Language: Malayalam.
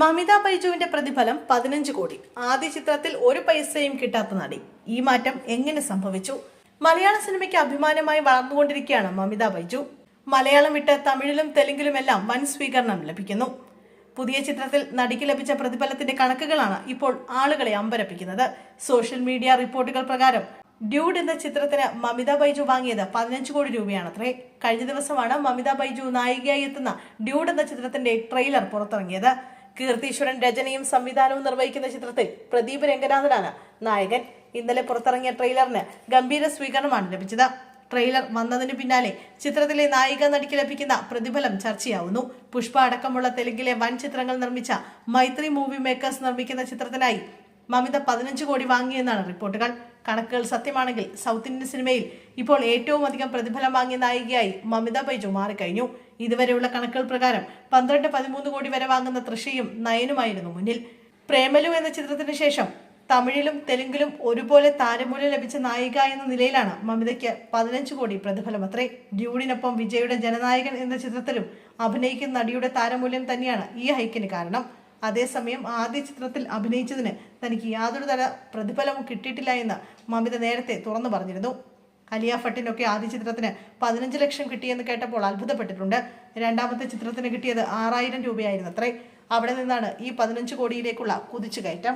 മമിത ബൈജുവിന്റെ പ്രതിഫലം പതിനഞ്ച് കോടി. ആദ്യ ചിത്രത്തിൽ ഒരു പൈസയും കിട്ടാത്ത നടി. ഈ മാറ്റം എങ്ങനെ സംഭവിച്ചു? മലയാള സിനിമയ്ക്ക് അഭിമാനമായി വളർന്നുകൊണ്ടിരിക്കുകയാണ് മമിത ബൈജു. മലയാളം വിട്ട് തമിഴിലും തെലുങ്കിലുമെല്ലാം വൻ സ്വീകരണം ലഭിക്കുന്നു. പുതിയ ചിത്രത്തിൽ നടിക്ക് ലഭിച്ച പ്രതിഫലത്തിന്റെ കണക്കുകളാണ് ഇപ്പോൾ ആളുകളെ അമ്പരപ്പിക്കുന്നത്. സോഷ്യൽ മീഡിയ റിപ്പോർട്ടുകൾ പ്രകാരം ഡ്യൂഡ് എന്ന ചിത്രത്തിന് മമിത ബൈജു വാങ്ങിയത് പതിനഞ്ച് കോടി രൂപയാണത്രേ. കഴിഞ്ഞ ദിവസമാണ് മമിത ബൈജു നായികയായി എത്തുന്ന ഡ്യൂഡ് എന്ന ചിത്രത്തിന്റെ ട്രെയിലർ പുറത്തിറങ്ങിയത്. കീർത്തീശ്വരൻ രചനയും സംവിധാനവും നിർവഹിക്കുന്ന ചിത്രത്തിൽ പ്രദീപ് രംഗനാഥനാണ്. നായകൻ ഇന്നലെ പുറത്തിറങ്ങിയ ട്രെയിലറിന് ഗംഭീര സ്വീകരണമാണ് ലഭിച്ചത്. ട്രെയിലർ വന്നതിന് പിന്നാലെ ചിത്രത്തിലെ നായിക നടിക്ക് ലഭിക്കുന്ന പ്രതിഫലം ചർച്ചയാവുന്നു. പുഷ്പ അടക്കമുള്ള തെലുങ്കിലെ വൻ ചിത്രങ്ങൾ നിർമ്മിച്ച മൈത്രി മൂവി മേക്കേഴ്സ് നിർമ്മിക്കുന്ന ചിത്രത്തിനായി മമിത പതിനഞ്ച് കോടി വാങ്ങിയെന്നാണ് റിപ്പോർട്ടുകൾ കണക്കുകൾ സത്യമാണെങ്കിൽ സൗത്ത് ഇന്ത്യൻ സിനിമയിൽ ഇപ്പോൾ ഏറ്റവും അധികം പ്രതിഫലം വാങ്ങിയ നായികയായി മമിത ബൈജു മാറിക്കഴിഞ്ഞു. ഇതുവരെയുള്ള കണക്കുകൾ പ്രകാരം പന്ത്രണ്ട് പതിമൂന്ന് കോടി വരെ വാങ്ങുന്ന തൃശയും നയനുമായിരുന്നു മുന്നിൽ. പ്രേമലു എന്ന ചിത്രത്തിന് ശേഷം തമിഴിലും തെലുങ്കിലും ഒരുപോലെ താരമൂല്യം ലഭിച്ച നായിക എന്ന നിലയിലാണ് മമിതയ്ക്ക് പതിനഞ്ച് കോടി പ്രതിഫലം അത്രേ. ഡ്യൂഡിനൊപ്പം വിജയുടെ ജനനായകൻ എന്ന ചിത്രത്തിലും അഭിനയിക്കുന്ന നടിയുടെ താരമൂല്യം തന്നെയാണ് ഈ ഹൈക്കിന് കാരണം. അതേസമയം ആദ്യ ചിത്രത്തിൽ അഭിനയിച്ചതിന് തനിക്ക് യാതൊരു തല പ്രതിഫലവും കിട്ടിയിട്ടില്ല എന്ന് മമിത നേരത്തെ തുറന്നു പറഞ്ഞിരുന്നു. അലിയ ഭട്ടിനൊക്കെ ആദ്യ ചിത്രത്തിന് പതിനഞ്ച് ലക്ഷം കിട്ടിയെന്ന് കേട്ടപ്പോൾ അത്ഭുതപ്പെട്ടിട്ടുണ്ട്. രണ്ടാമത്തെ ചിത്രത്തിന് കിട്ടിയത് ആറായിരം രൂപയായിരുന്നു അത്രേ അവിടെ നിന്നാണ് ഈ പതിനഞ്ച് കോടിയിലേക്കുള്ള കുതിച്ചുകയറ്റം.